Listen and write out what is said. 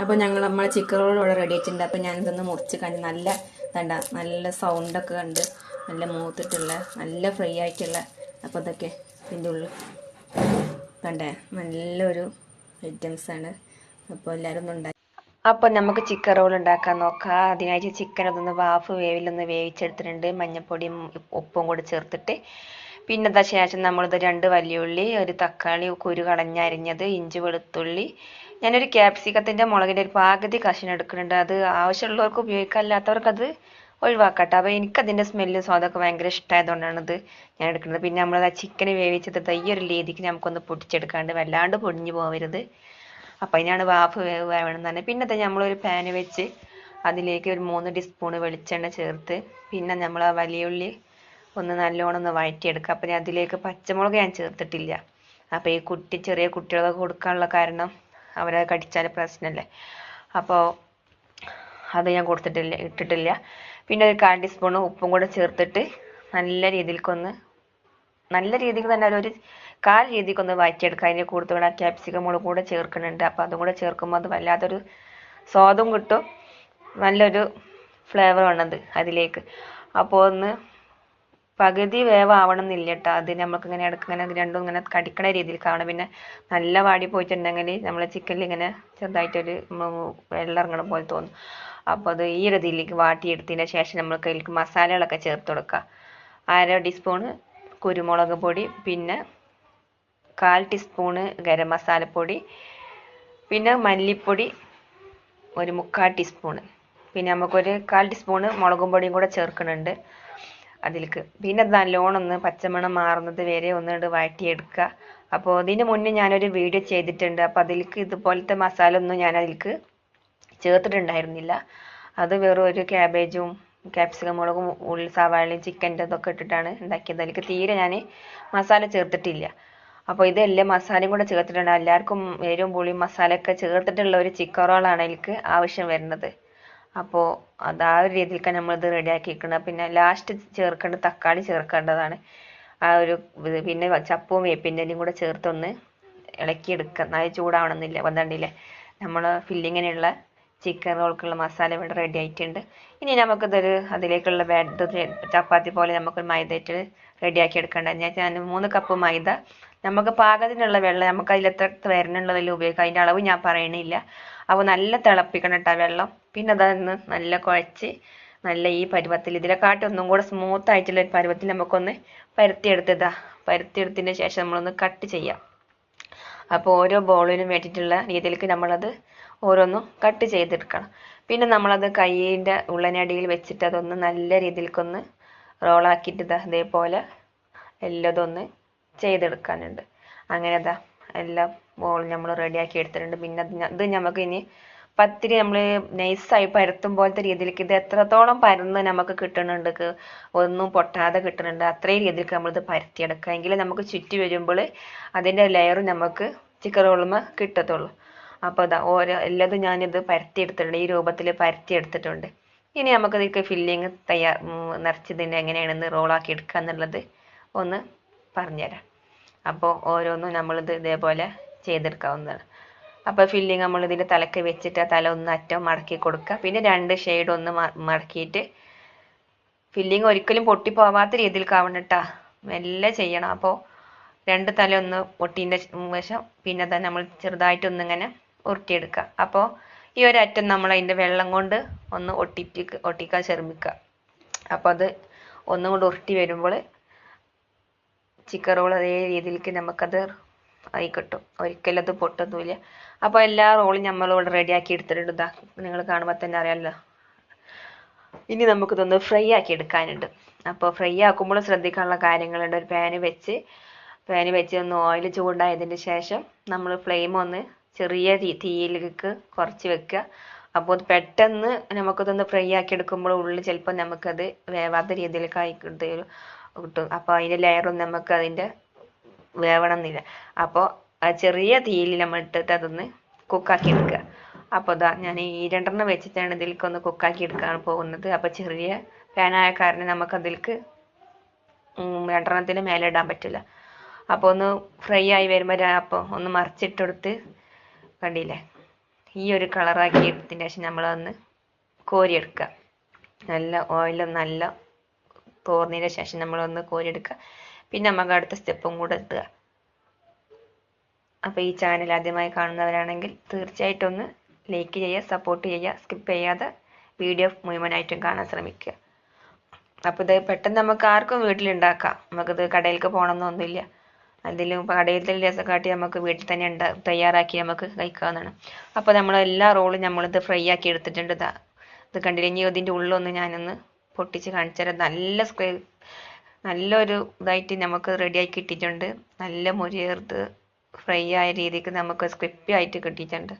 അപ്പോൾ ഞങ്ങൾ നമ്മളെ ചിക്കൻ റോൾ ഇവിടെ റെഡി ആയിട്ടുണ്ട്. അപ്പോൾ ഞാനിതൊന്ന് മുറിച്ച് കണ്ട് നല്ല കണ്ട നല്ല സൗണ്ടൊക്കെ കണ്ട് നല്ല മൂത്തിട്ടുള്ള നല്ല ഫ്രൈ ആയിട്ടുള്ള അപ്പോൾ ഇതൊക്കെ ഇതിന്റെ ഉള്ളിൽ കണ്ടേ നല്ലൊരു ഐറ്റംസാണ് അപ്പോൾ എല്ലാവരും ഒന്ന് ഉണ്ടാക്കി അപ്പോൾ നമുക്ക് ചിക്കൻ റോൾ ഉണ്ടാക്കാൻ നോക്കാം. അതിനായിട്ട് ചിക്കൻ അതൊന്ന് വാഫ് വേവിലൊന്ന് വേവിച്ചെടുത്തിട്ടുണ്ട്. മഞ്ഞൾപ്പൊടിയും ഉപ്പും കൂടി ചേർത്തിട്ട്. പിന്നെ എന്താ ശേഷം നമ്മളിത് രണ്ട് വലിയുള്ളി ഒരു തക്കാളി കുരു കളഞ്ഞരിഞ്ഞത് ഇഞ്ചി വെളുത്തുള്ളി ഞാനൊരു ക്യാപ്സിക്കത്തിന്റെ മുളകിന്റെ ഒരു പാകതി കഷ്ണം എടുക്കുന്നുണ്ട്. അത് ആവശ്യമുള്ളവർക്ക് ഉപയോഗിക്കാം അല്ലാത്തവർക്ക് അത് ഒഴിവാക്കട്ടെ. അപ്പോൾ എനിക്കതിന്റെ സ്മെല്ല് സ്വാദൊക്കെ ഭയങ്കര ഇഷ്ടമായതുകൊണ്ടാണ് ഇത് ഞാൻ എടുക്കുന്നത്. പിന്നെ നമ്മൾ ആ ചിക്കൻ വേവിച്ചത് ഈ ഒരു രീതിക്ക് നമുക്കൊന്ന് പൊടിച്ചെടുക്കാണ്ട് വല്ലാണ്ട് പൊടിഞ്ഞു പോകരുത് അപ്പം അതിനാണ് വാഫ് വേവ് വേണമെന്ന് തന്നെ പിന്നെ ദാ നമ്മളൊരു പാന് വെച്ച് അതിലേക്ക് ഒരു മൂന്ന് ടീസ്പൂൺ വെളിച്ചെണ്ണ ചേർത്ത് പിന്നെ നമ്മൾ ആ വലിയ ഉള്ളി ഒന്ന് നല്ലോണം ഒന്ന് വഴറ്റിയെടുക്കുക. അപ്പം അതിലേക്ക് പച്ചമുളക് ഞാൻ ചേർത്തിട്ടില്ല. അപ്പോൾ ഈ കുട്ടി ചെറിയ കുട്ടികളൊക്കെ കൊടുക്കാനുള്ള കാരണം അവരെ കടിച്ചാൽ പ്രശ്നമല്ലേ അപ്പോൾ അത് ഞാൻ കൊടുത്തിട്ടില്ല ഇട്ടിട്ടില്ല. പിന്നെ ഒരു കാൽ ടീസ്പൂൺ ഉപ്പും കൂടെ ചേർത്തിട്ട് നല്ല രീതിയിൽക്കൊന്ന് നല്ല രീതിക്ക് തന്നെ ഒരു കാൽ രീതിക്കൊന്ന് വഴറ്റിയെടുക്കുക അതിന്റെ കൂടുതൽ കൂടെ ക്യാപ്സിക്കം മുളക് കൂടെ ചേർക്കുന്നുണ്ട്. അപ്പോൾ അതും കൂടെ ചേർക്കുമ്പോൾ അത് വല്ലാത്തൊരു സ്വാദും കിട്ടും. നല്ലൊരു ഫ്ലേവറാണത് അതിലേക്ക്. അപ്പോൾ ഒന്ന് പകുതി വേവാവണം എന്നില്ല കേട്ടോ അത് നമുക്ക് ഇങ്ങനെ ഇടയ്ക്ക് ഇങ്ങനെ രണ്ടും ഇങ്ങനെ കടിക്കണ രീതിയിൽ കാണും പിന്നെ നല്ല വാടി പോയിട്ടുണ്ടെങ്കിൽ നമ്മളെ ചിക്കനിൽ ഇങ്ങനെ ചെറുതായിട്ടൊരു വെള്ളം ഇറങ്ങണ പോലെ തോന്നും. അപ്പോൾ അത് ഈ ഒരു ഇതിലേക്ക് വാട്ടിയെടുത്തതിന് ശേഷം നമ്മൾക്ക് അതിലേക്ക് മസാലകളൊക്കെ ചേർത്ത് കൊടുക്കുക. അര ടീസ്പൂണ് കുരുമുളക് പൊടി പിന്നെ കാൽ ടീസ്പൂണ് ഗരം മസാലപ്പൊടി പിന്നെ മല്ലിപ്പൊടി ഒരു മുക്കാൽ ടീസ്പൂണ്. പിന്നെ നമുക്കൊരു കാൽ ടീസ്പൂണ് മുളകും പൊടിയും കൂടെ ചേർക്കുന്നുണ്ട് അതിലേക്ക് പിന്നെ അത് നല്ലോണം ഒന്ന് പച്ചമണം മാറുന്നത് വരെ ഒന്നുകൊണ്ട് വഴറ്റിയെടുക്കുക അപ്പോൾ ഇതിന് മുന്നേ ഞാനൊരു വീഡിയോ ചെയ്തിട്ടുണ്ട്. അപ്പോൾ അതിലേക്ക് ഇതുപോലത്തെ മസാല ഒന്നും ഞാൻ അതിലേക്ക് ചേർത്തിട്ടുണ്ടായിരുന്നില്ല. അത് വെറും ഒരു ക്യാബേജും ക്യാപ്സിക്കം മുളകും ഉള്ളി സവാളയും ചിക്കന്റെ ഇതൊക്കെ ഇട്ടിട്ടാണ് ഉണ്ടാക്കിയത്. അതിലേക്ക് തീരെ ഞാൻ മസാല ചേർത്തിട്ടില്ല. അപ്പോൾ ഇതെല്ലാം മസാലയും കൂടെ ചേർത്തിട്ടുണ്ട്. എല്ലാവർക്കും എരിവും പുളിയും മസാലയൊക്കെ ചേർത്തിട്ടുള്ള ഒരു ചിക്കൻ റോളാണ് അതിലേക്ക് ആവശ്യം വരുന്നത്. അപ്പോൾ അത് ആ ഒരു രീതിയിലേക്കാണ് നമ്മളിത് റെഡിയാക്കി വെക്കുന്നത് പിന്നെ ലാസ്റ്റ് ചേർക്കേണ്ട തക്കാളി ചേർക്കേണ്ടതാണ്. ആ ഒരു പിന്നെ ചപ്പും വേപ്പിന്റെയും കൂടെ ചേർത്തൊന്ന് ഇളക്കിയെടുക്കുക നന്നായി ചൂടാവണമെന്നില്ല വന്നിട്ടില്ലേ നമ്മൾ ഫില്ലിങ്ങിനുള്ള ചിക്കൻ റോൾക്കുള്ള മസാല ഇവിടെ റെഡി ആയിട്ടുണ്ട്. ഇനി നമുക്കിതൊരു അതിലേക്കുള്ള ചപ്പാത്തി പോലെ നമുക്ക് മൈദയിട്ട് റെഡിയാക്കി ഞാൻ ഞാൻ മൂന്ന് കപ്പ് മൈദ നമുക്ക് പാകത്തിനുള്ള വെള്ളം നമുക്ക് അതിൽ എത്ര വരണുള്ളതിൽ ഉപയോഗിക്കാം. അതിന്റെ അളവ് ഞാൻ പറയണില്ല. അപ്പോൾ നല്ല തിളപ്പിക്കണം കേട്ടോ വെള്ളം. പിന്നെ അതൊന്ന് നല്ല കുഴച്ച് നല്ല ഈ പരുവത്തിൽ ഇതിനെക്കാട്ടി ഒന്നും കൂടെ സ്മൂത്ത് ആയിട്ടുള്ള ഒരു പരുവത്തിൽ നമുക്കൊന്ന് പരത്തിയെടുത്തതാ. പരത്തിയെടുത്തതിന് ശേഷം നമ്മളൊന്ന് കട്ട് ചെയ്യാം. അപ്പോൾ ഓരോ ബോളിനും വേണ്ടിയിട്ടുള്ള രീതിയിലേക്ക് നമ്മളത് ഓരോന്നും കട്ട് ചെയ്തെടുക്കണം. പിന്നെ നമ്മളത് കൈയിന്റെ ഉള്ളനടിയിൽ വെച്ചിട്ട് അതൊന്ന് നല്ല രീതിയിലേക്കൊന്ന് റോളാക്കിയിട്ട് ഇതാ ഇതേപോലെ എല്ലാതൊന്ന് ചെയ്തെടുക്കാനുണ്ട്. അങ്ങനെ ഇതാ എല്ലാം ബോൾ നമ്മൾ റെഡിയാക്കി എടുത്തിട്ടുണ്ട്. പിന്നെ അത് ഇത് നമുക്ക് ഇനി പത്തിരി നമ്മൾ നൈസായി പരത്തും പോലത്തെ രീതിയിലേക്ക് ഇത് എത്രത്തോളം പരന്ന് നമുക്ക് കിട്ടുന്നുണ്ട് ഒന്നും പൊട്ടാതെ കിട്ടുന്നുണ്ട് അത്രയും രീതിയിലേക്ക് നമ്മളിത് പരത്തിയെടുക്കുക. എങ്കിൽ നമുക്ക് ചുറ്റി വരുമ്പോൾ അതിന്റെ ലെയർ നമുക്ക് ചിക്കൻ റോളുമ കിട്ടത്തുള്ളൂ. അപ്പോൾ ഇതാ ഓരോ എല്ലാതും ഞാനിത് പരത്തിയെടുത്തിട്ടുണ്ട്. ഈ രൂപത്തിൽ പരത്തിയെടുത്തിട്ടുണ്ട്. ഇനി നമുക്ക് ഇതിലേക്ക് ഫില്ലിങ് തയ്യാർ നിറച്ചതിന് എങ്ങനെയാണെന്ന് റോളാക്കി എടുക്കുക എന്നുള്ളത് ഒന്ന് പറഞ്ഞുതരാം അപ്പോൾ ഓരോന്നും നമ്മളിത് ഇതേപോലെ ചെയ്തെടുക്കാവുന്നതാണ്. അപ്പോൾ ഫില്ലിങ് നമ്മൾ ഇതിന്റെ തലക്ക് വെച്ചിട്ട് ആ തല ഒന്ന് അറ്റം മടക്കി കൊടുക്കുക. പിന്നെ രണ്ട് ഷെയ്ഡ് ഒന്ന് മടക്കിയിട്ട് ഫില്ലിങ് ഒരിക്കലും പൊട്ടി പോവാത്ത രീതിയിൽ കാവണട്ടാ മെല്ലെ ചെയ്യണം. അപ്പോൾ രണ്ട് തല ഒന്ന് പൊട്ടിന്റെ വശം പിന്നെ തന്നെ നമ്മൾ ചെറുതായിട്ടൊന്നിങ്ങനെ ഉരുട്ടിയെടുക്കുക. അപ്പോൾ ഈ ഒരു അറ്റം നമ്മൾ അതിന്റെ വെള്ളം കൊണ്ട് ഒന്ന് ഒട്ടിപ്പിക്ക് ഒട്ടിക്കാൻ ശ്രമിക്കുക. അപ്പോൾ അത് ഒന്നും കൂടി ഉരുട്ടി വരുമ്പോൾ ചിക്കൻ റോൾ അതേ രീതിയിലേക്ക് നമുക്കത് ആയി കിട്ടും ഒരിക്കലും അത് പൊട്ടൊന്നുമില്ല. അപ്പോൾ എല്ലാ റോളും നമ്മളിവിടെ ആക്കി എടുത്തിട്ടുണ്ട്. ഇതാ നിങ്ങൾ കാണുമ്പോൾ തന്നെ അറിയാമല്ലോ ഇനി നമുക്കിതൊന്ന് ഫ്രൈ ആക്കി എടുക്കാനുണ്ട്. അപ്പോൾ ഫ്രൈ ആക്കുമ്പോൾ ശ്രദ്ധിക്കാനുള്ള കാര്യങ്ങളുണ്ട്. ഒരു പാന് വെച്ച് പാന് വെച്ച് ഒന്ന് ഓയിൽ ചൂടായതിന് ശേഷം നമ്മൾ ഫ്ലെയിം ഒന്ന് ചെറിയ തീയിലേക്ക് കുറച്ച് വെക്കുക. അപ്പോൾ പെട്ടെന്ന് നമുക്കിതൊന്ന് ഫ്രൈ ആക്കി എടുക്കുമ്പോൾ ഉള്ളിൽ ചിലപ്പോൾ നമുക്കത് വേവാത്ത രീതിയിലേക്ക് ആയി കിട്ടും കിട്ടും. അപ്പോൾ അതിന്റെ ലെയറൊന്നും നമുക്ക് അതിന്റെ വേവണം എന്നില്ല അപ്പോൾ ചെറിയ തീയിൽ നമ്മൾ ഇട്ടിട്ട് അതൊന്ന് കുക്കാക്കി എടുക്കുക. അപ്പോൾ ഇതാ ഞാൻ ഈ രണ്ടെണ്ണം വെച്ചിട്ടാണ് ഇതിലേക്ക് ഒന്ന് കുക്കാക്കി എടുക്കാൻ പോകുന്നത്. അപ്പോൾ ചെറിയ പാനായ കാരണം നമുക്ക് അതിലേക്ക് രണ്ടെണ്ണത്തിന് മേലെ ഇടാൻ പറ്റില്ല. അപ്പോൾ ഒന്ന് ഫ്രൈ ആയി വരുമ്പോൾ അപ്പോൾ ഒന്ന് മറിച്ചിട്ടെടുത്ത് കണ്ടില്ലേ? ഈ ഒരു കളറാക്കി എടുത്തതിന് ശേഷം നമ്മളതൊന്ന് കോരിയെടുക്കുക. നല്ല ഓയിലും നല്ല തോർന്നതിന് ശേഷം നമ്മളൊന്ന് കോരിയെടുക്കുക. പിന്നെ നമുക്ക് അടുത്ത സ്റ്റെപ്പും കൂടെ എത്തുക. അപ്പോൾ ഈ ചാനൽ ആദ്യമായി കാണുന്നവരാണെങ്കിൽ തീർച്ചയായിട്ടും ഒന്ന് ലൈക്ക് ചെയ്യുക സപ്പോർട്ട് ചെയ്യുക സ്കിപ്പ് ചെയ്യാതെ വീഡിയോ മുഴുവനായിട്ടും കാണാൻ ശ്രമിക്കുക. അപ്പോൾ ഇത് പെട്ടെന്ന് നമുക്ക് ആർക്കും വീട്ടിലുണ്ടാക്കാം. നമുക്കിത് കടയിലേക്ക് പോകണമെന്നൊന്നുമില്ല. അതിലും കടയിലത്തെ രസം കാട്ടി നമുക്ക് വീട്ടിൽ തന്നെ ഉണ്ടാ തയ്യാറാക്കി നമുക്ക് കഴിക്കാവുന്നതാണ്. അപ്പോൾ നമ്മൾ എല്ലാ റോളും നമ്മളിത് ഫ്രൈ ആക്കി എടുത്തിട്ടുണ്ട്. ഇതാ ഇത് കണ്ടില്ലേ? ഇനി ഇതിന്റെ ഉള്ളൊന്ന് ഞാനൊന്ന് പൊട്ടിച്ച് കാണിച്ചു തരാം നല്ല സ്ക്വേ നല്ലൊരു ഇതായിട്ട് നമുക്ക് റെഡിയായി കിട്ടിയിട്ടുണ്ട്. നല്ല മുരിയേർത്ത് ഫ്രൈ ആയ രീതിക്ക് നമുക്ക് സ്ക്രിപ്പി ആയിട്ട് കിട്ടിയിട്ടുണ്ട്.